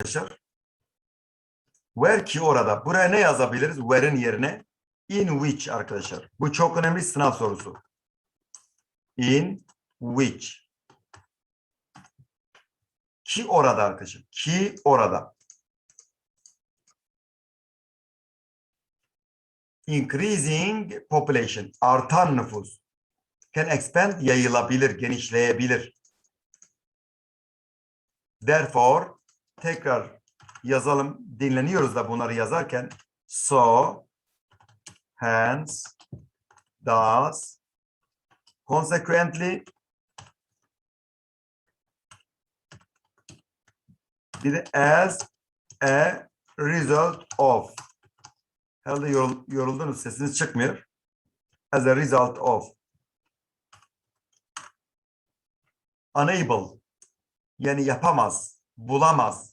arkadaşlar. Where ki orada. Buraya ne yazabiliriz? Where'in yerine in which arkadaşlar. Bu çok önemli sınav sorusu. In which. Ki orada arkadaşlar. Ki orada. Increasing population. Artan nüfus. Can expand yayılabilir, genişleyebilir. Therefore tekrar yazalım. Dinleniyoruz da bunları yazarken. So hence does consequently bir as a result of herhalde yorul, yoruldunuz sesiniz çıkmıyor as a result of unable yani yapamaz, bulamaz,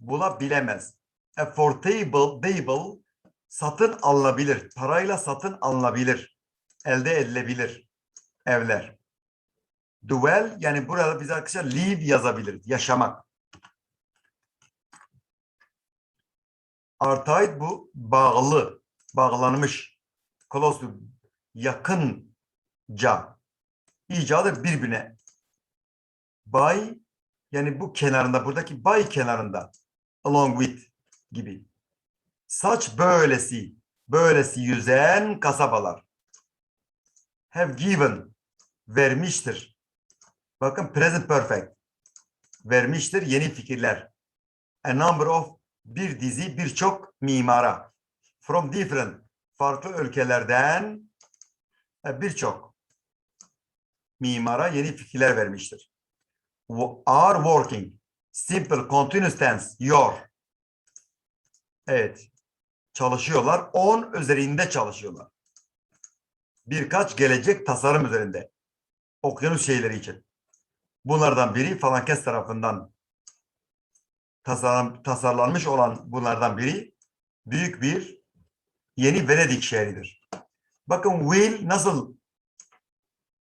bulabilemez. Affordable, able, satın alınabilir, parayla satın alınabilir, elde edilebilir evler. Dwell yani burada biz arkadaşlar live yazabiliriz, yaşamak. Artayt bu bağlı, bağlanmış, close to, yakınca, icadı birbirine. By yani bu kenarında, buradaki by kenarında, along with gibi. Saç böylesi, böylesi yüzen kasabalar. Have given, vermiştir. Bakın present perfect. Vermiştir yeni fikirler. A number of, bir dizi, birçok mimara. From different, farklı ülkelerden e, birçok mimara yeni fikirler vermiştir are working. Simple continuous tense. Your. Evet. Çalışıyorlar. On üzerinde çalışıyorlar. Birkaç gelecek tasarım üzerinde. Okyanus şeyleri için. Bunlardan biri Falankes tarafından tasarlan, tasarlanmış olan bunlardan biri büyük bir yeni Venedik şehridir. Bakın will nasıl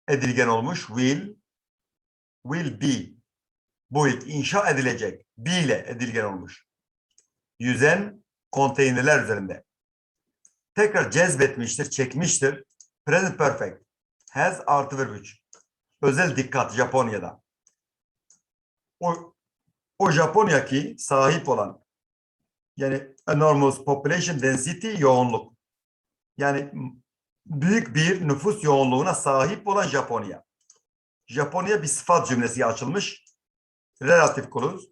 edilgen olmuş? Will will be ilk inşa edilecek be ile edilgen olmuş. Yüzen konteynerler üzerinde. Tekrar cezbetmiştir, çekmiştir. Present perfect. Has artı verb 3. Özel dikkat Japonya'da. O, o Japonya ki sahip olan yani enormous population density yoğunluk. Yani büyük bir nüfus yoğunluğuna sahip olan Japonya. Japonya bir sıfat cümlesi açılmış. Relatif clause.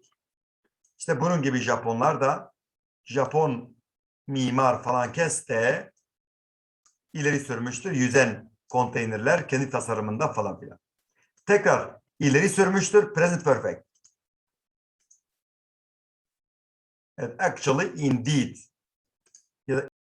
İşte bunun gibi Japonlar da Japon mimar falan keste ileri sürmüştür. Yüzen konteynerler kendi tasarımında falan filan. Tekrar ileri sürmüştür. Present perfect. Evet, actually, indeed.